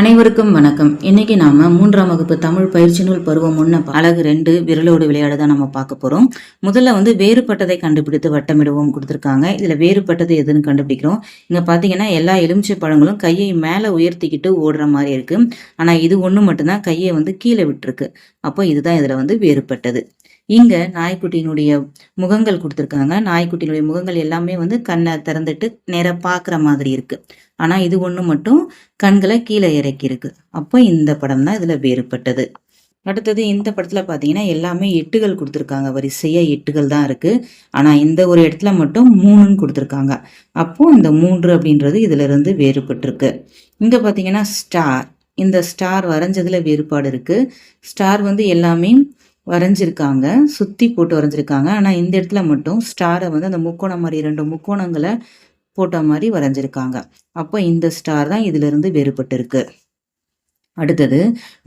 அனைவருக்கும் வணக்கம். இன்னைக்கு நாம மூன்றாம் வகுப்பு தமிழ் பயிற்சி நூல் பருவம் ஒன்று அழகு ரெண்டு விரலோடு விளையாட தான் நம்ம பார்க்க போறோம். முதல்ல வந்து வேறுபட்டதை கண்டுபிடித்து வட்டமிடுவோம் கொடுத்துருக்காங்க. இதுல வேறுபட்டது எதுன்னு கண்டுபிடிக்கிறோம். இங்க பாத்தீங்கன்னா எல்லா எலுமிச்சை பழங்களும் கையை மேலே உயர்த்திக்கிட்டு ஓடுற மாதிரி இருக்கு. ஆனா இது ஒண்ணு மட்டும்தான் கையை வந்து கீழே விட்டுருக்கு. அப்போ இதுதான் இதுல வந்து வேறுபட்டது. இங்க நாய்க்குட்டியினுடைய முகங்கள் கொடுத்துருக்காங்க. நாய்க்குட்டியினுடைய முகங்கள் எல்லாமே வந்து கண்ணை திறந்துட்டு நேரா பார்க்குற மாதிரி இருக்கு. ஆனா இது ஒன்று மட்டும் கண்களை கீழே இறக்கி இருக்கு அப்போ இந்த படம் தான் இதுல வேறுபட்டது. அடுத்தது இந்த படத்துல பாத்தீங்கன்னா எல்லாமே எட்டுகள் கொடுத்துருக்காங்க. வரிசையா எட்டுகள் தான் இருக்கு. ஆனா இந்த ஒரு இடத்துல மட்டும் மூணுன்னு கொடுத்துருக்காங்க. அப்போ இந்த மூன்று அப்படின்றது இதுல இருந்து வேறுபட்டிருக்கு. இங்க பாத்தீங்கன்னா ஸ்டார். இந்த ஸ்டார் வரைஞ்சதுல வேறுபாடு இருக்கு. ஸ்டார் வந்து எல்லாமே வரைஞ்சிருக்காங்க சுற்றி போட்டு வரைஞ்சிருக்காங்க. ஆனால் இந்த இடத்துல மட்டும் ஸ்டாரை வந்து அந்த முக்கோணம் மாதிரி ரெண்டு முக்கோணங்களை போட்ட மாதிரி வரைஞ்சிருக்காங்க. அப்போ இந்த ஸ்டார் தான் இதிலிருந்து வேறுபட்டிருக்கு. வேறுபட்டு இருக்கு அடுத்தது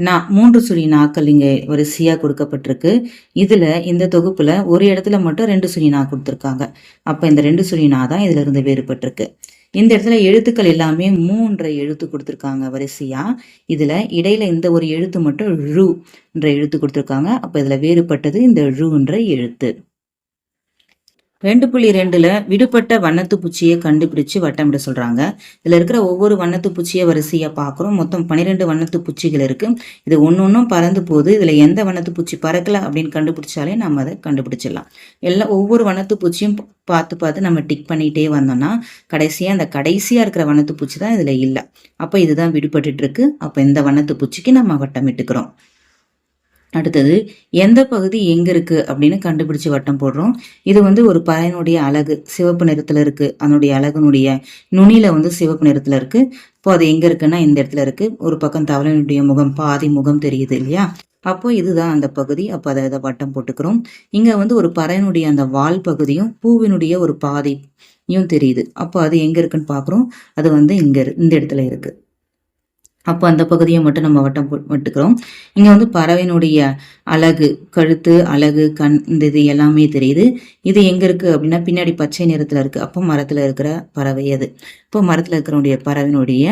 நான் மூன்று சுழி நாக்கள் இங்கே வரிசையாக கொடுக்கப்பட்டிருக்கு. இதில் இந்த தொகுப்பில் ஒரு இடத்துல மட்டும் ரெண்டு சுழி நா கொடுத்துருக்காங்க. அப்போ இந்த ரெண்டு சுழி நா தான் இதிலிருந்து வேறுபட்டிருக்கு. இந்த இடத்துல எழுத்துக்கள் எல்லாமே மூன்ற எழுத்து கொடுத்துருக்காங்க வரிசையா. இதுல இடையில இந்த ஒரு எழுத்து மட்டும் ரு என்ற எழுத்து கொடுத்துருக்காங்க. அப்ப இதுல வேறுபட்டது இந்த ருன்ற எழுத்து. ரெண்டு புள்ளி ரெண்டுல விடுபட்ட வண்ணத்து பூச்சியை கண்டுபிடிச்சு வட்டமிட சொல்றாங்க. இதுல இருக்கிற ஒவ்வொரு வண்ணத்து பூச்சியை வரிசையா பார்க்குறோம் மொத்தம் பன்னிரெண்டு வண்ணத்து பூச்சிகள் இருக்கு. இது ஒன்று ஒன்றும் பறந்து போகுது. இதுல எந்த வண்ணத்து பூச்சி பறக்கல அப்படின்னு கண்டுபிடிச்சாலே நம்ம அதை கண்டுபிடிச்சிடலாம். எல்லாம் ஒவ்வொரு வண்ணத்து பூச்சியும் பார்த்து பார்த்து நம்ம டிக் பண்ணிட்டே வந்தோம்னா கடைசியா அந்த கடைசியா இருக்கிற வண்ணத்து பூச்சி தான் இதுல இல்லை. அப்ப இதுதான் விடுபட்டுட்டு இருக்கு. அப்ப இந்த வண்ணத்து பூச்சிக்கு நம்ம வட்டமிட்டுக்கிறோம் அடுத்தது எந்த பகுதி எங்க இருக்கு அப்படின்னு கண்டுபிடிச்சு வட்டம் போடுறோம். இது வந்து ஒரு பறையனுடைய அழகு சிவப்பு நிறத்துல இருக்கு. அதனுடைய அழகுனுடைய நுனியில வந்து சிவப்பு நிறத்துல இருக்கு. இப்போ அது எங்க இருக்குன்னா இந்த இடத்துல இருக்கு. ஒரு பக்கம் தவளையினுடைய முகம் பாதி முகம் தெரியுது இல்லையா? அப்போ இதுதான் அந்த பகுதி. அப்போ அதை இதை வட்டம் போட்டுக்கிறோம். இங்க வந்து ஒரு பறையனுடைய அந்த வால் பகுதியும் பூவினுடைய ஒரு பாதியும் தெரியுது. அப்போ அது எங்க இருக்குன்னு பாக்குறோம் அது வந்து இங்க இரு- இந்த இடத்துல இருக்கு. அப்போ அந்த பகுதியை மட்டும் நம்ம வட்டம் விட்டுக்கிறோம். இங்கே வந்து பறவையினுடைய அழகு கழுத்து அழகு கண் இந்த இது எல்லாமே தெரியுது. இது எங்கே இருக்குது அப்படின்னா பின்னாடி பச்சை நிறத்தில் இருக்குது அப்போ மரத்தில் இருக்கிற பறவை அது. இப்போ மரத்தில் இருக்கிறனுடைய பறவையினுடைய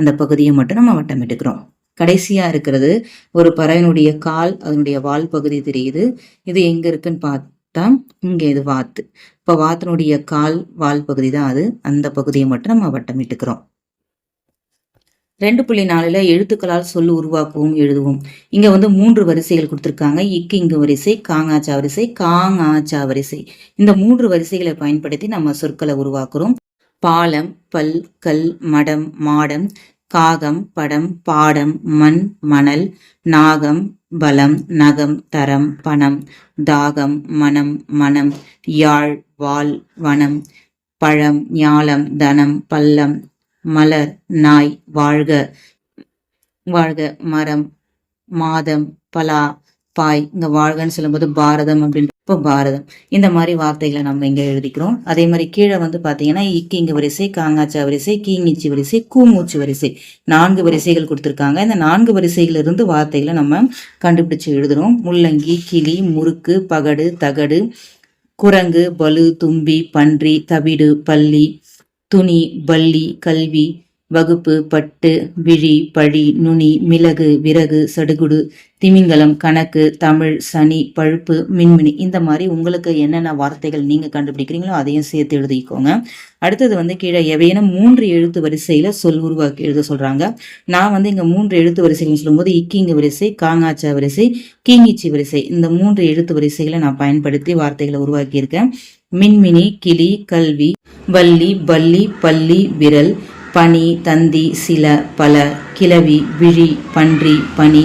அந்த பகுதியை மட்டும் நம்ம வட்டமிட்டுக்கிறோம் கடைசியாக இருக்கிறது ஒரு பறவையினுடைய கால் அதனுடைய வால் பகுதி தெரியுது. இது எங்கே இருக்குன்னு பார்த்தா இங்கே இது வாத்து. இப்போ வாத்தினுடைய கால் வால் பகுதி தான் அது. அந்த பகுதியை மட்டும் நம்ம வட்டமிட்டுக்கிறோம் ரெண்டு புள்ளி நாலுல எழுத்துக்களால் சொல் உருவாக்குவோம் எழுதுவோம். இங்க வந்து மூன்று வரிசைகள் கொடுத்துருக்காங்க. இக்கு இங்கு வரிசை காங்காச்சா வரிசை காங்காச்சா வரிசை. இந்த மூன்று வரிசைகளை பயன்படுத்தி நம்ம சொற்களை உருவாக்குறோம். பாலம் பல் கல் மடம் மாடம் காகம் படம் பாடம் மண் மணல் நாகம் பலம் நகம் தரம் பணம் தாகம் மனம் மனம் யாழ் வாள் வனம் பழம் ஞாலம் தனம் பள்ளம் மலர் நாய் வாழ்க. வாழ்க மரம் மாதம் பலா பாய். இங்க வாழ்கன்னு சொல்லும்போது பாரதம் அப்படின்ற இப்போ பாரதம். இந்த மாதிரி வார்த்தைகளை நம்ம இங்க எழுதிக்கிறோம். அதே மாதிரி கீழே வந்து பாத்தீங்கன்னா இக்கு வரிசை காங்காச்சா வரிசை கீங்கிச்சி வரிசை கூமூச்சி வரிசை. நான்கு வரிசைகள் கொடுத்துருக்காங்க. இந்த நான்கு வரிசைகள் இருந்து வார்த்தைகளை நம்ம கண்டுபிடிச்சு எழுதுறோம். முள்ளங்கி கிளி முறுக்கு பகடு தகடு குரங்கு பலு தும்பி பன்றி தவிடு பள்ளி துணி பள்ளி கல்வி வகுப்பு பட்டு விழி பழி நுனி மிளகு விறகு சடுகுடு திமிங்கலம் கணக்கு தமிழ் சனி பழுப்பு மின்மினி இந்த மாதிரி உங்களுக்கு என்னென்ன வார்த்தைகள் நீங்கள் கண்டுபிடிக்கிறீங்களோ அதையும் சேர்த்து எழுதிக்கோங்க. அடுத்தது வந்து கீழே எவையேனும் மூன்று எழுத்து வரிசையில் சொல் உருவாக்கி எழுத சொல்கிறாங்க நான் வந்து இங்கே மூன்று எழுத்து வரிசைகள்னு சொல்லும்போது இக்கிங்கு வரிசை காங்காச்சா வரிசை கீங்கிச்சி வரிசை இந்த மூன்று எழுத்து வரிசைகளை நான் பயன்படுத்தி வார்த்தைகளை உருவாக்கியிருக்கேன். மின்மினி கிளி கல்வி வள்ளி பள்ளி பள்ளி விரல் பனி தந்தி சில பல கிளவி விழி பன்றி பனி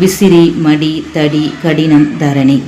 விசிறி மடி தடி கடினம் தரணி.